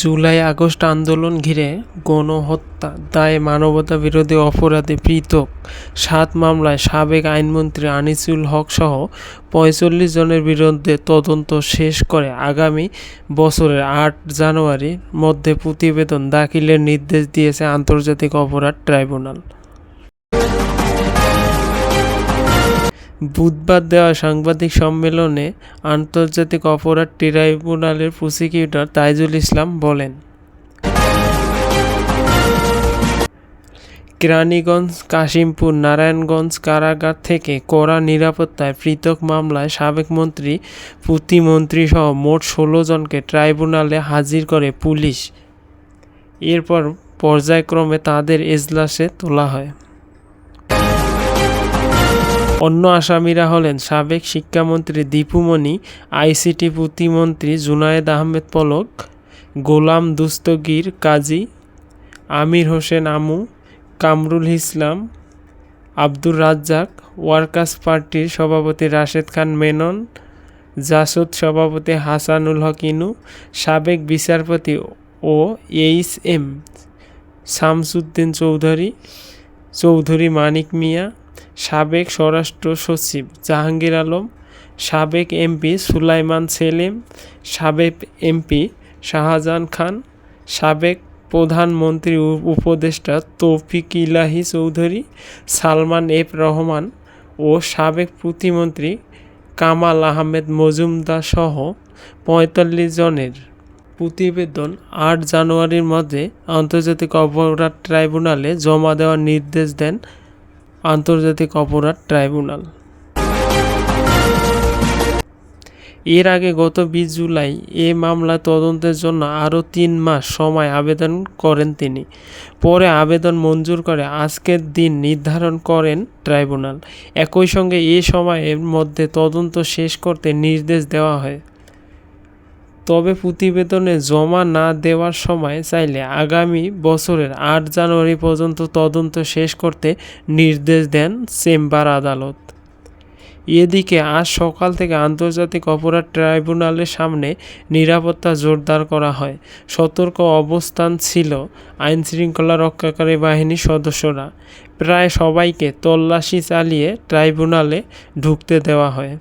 July August আন্দোলন ঘিরে গণহত্যা, দায়ে মানবতাবিরোধী অপরাধে পৃথক। সাত মামলায় সাবেক আইনমন্ত্রী আনিসুল হক সহ পঁয়তাল্লিশ জনের বিরুদ্ধে তদন্ত শেষ করে আগামী বছরের আট জানুয়ারির মধ্যে প্রতিবেদন দাখিলের নির্দেশ দিয়েছে আন্তর্জাতিক অপরাধ ট্রাইব্যুনাল। বুধবার দেওয়া সাংবাদিক সম্মেলনে আন্তর্জাতিক অপরাধ ট্রাইব্যুনালের প্রসিকিউটর তাইজুল ইসলাম বলেন, কেরানীগঞ্জ, কাশিমপুর, নারায়ণগঞ্জ কারাগার থেকে কড়া নিরাপত্তায় পৃথক মামলায় সাবেক মন্ত্রী প্রতিমন্ত্রীসহ মোট ষোলো জনকে ট্রাইব্যুনালে হাজির করে পুলিশ। এরপর পর্যায়ক্রমে তাদের এজলাসে তোলা হয়। অন্য আসামিরা হলেন সাবেক শিক্ষামন্ত্রী দীপুমণি, আইসিটি প্রতিমন্ত্রী জুনায়েদ আহমেদ পলক, গোলাম দুস্তগীর কাজী, আমির হোসেন আমু, কামরুল ইসলাম, আব্দুর রাজ্জাক, ওয়ার্কার্স পার্টির সভাপতি রাশেদ খান মেনন, জাসদ সভাপতি হাসানুল হক ইনু, সাবেক বিচারপতি ও এইচ এম শামসুদ্দিন চৌধুরী চৌধুরী মানিক মিয়া সাবেক স্বরাষ্ট্র সচিব জাহাঙ্গীর আলম, সাবেক এমপি সুলাইমান সেলিম, সাবেক এমপি শাহজাহান খান, সাবেক প্রধানমন্ত্রী উপদেষ্টা তৌফিক ইলাহি চৌধুরী সালমান এফ রহমান ও সাবেক প্রতিমন্ত্রী কামাল আহমেদ মজুমদার সহ পঁয়তাল্লিশ জনের প্রতিবেদন আট জানুয়ারির মধ্যে আন্তর্জাতিক অপরাধ ট্রাইব্যুনালে জমা দেওয়ার নির্দেশ দেন আন্তর্জাতিক অপরাধ ট্রাইব্যুনাল। এর আগে গত বিশ জুলাই এ মামলা তদন্তের জন্য আরও তিন মাস সময় আবেদন করেন তিনি। পরে আবেদন মঞ্জুর করে আজকের দিন নির্ধারণ করেন ট্রাইব্যুনাল। একই সঙ্গে এ সময়ের মধ্যে তদন্ত শেষ করতে নির্দেশ দেওয়া হয়। তবে প্রতিবেদনে জমা না দেওয়ার সময় চাইলে আগামী বছরের আট জানুয়ারি পর্যন্ত তদন্ত শেষ করতে নির্দেশ দেন চেম্বার আদালত। এদিকে আজ সকাল থেকে আন্তর্জাতিক অপরাধ ট্রাইব্যুনালের সামনে নিরাপত্তা জোরদার করা হয়। সতর্ক অবস্থান ছিল আইনশৃঙ্খলা রক্ষাকারী বাহিনীর সদস্যরা। প্রায় সবাইকে তল্লাশি চালিয়ে ট্রাইব্যুনালে ঢুকতে দেওয়া হয়।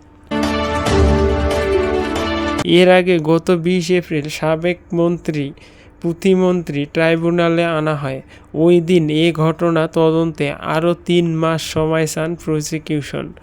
এর আগে গত বিশ এপ্রিল সাবেক মন্ত্রী, প্রতিমন্ত্রী ট্রাইব্যুনালে আনা হয়। ওই দিন এ ঘটনা তদন্তে আরও তিন মাস সময় চান প্রসিকিউশন।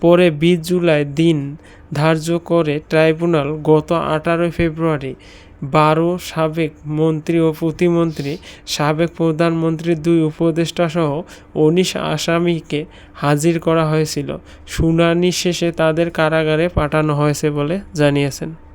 পরে বিশ জুলাই দিন ধার্য করে ট্রাইব্যুনাল গত আঠারোই ফেব্রুয়ারি বারো সাবেক মন্ত্রী ও প্রতিমন্ত্রী, সাবেক প্রধানমন্ত্রীর দুই উপদেষ্টাসহ উনিশ আসামিকে হাজির করা হয়েছিল। শুনানি শেষে তাদের কারাগারে পাঠানো হয়েছে বলে জানিয়েছেন।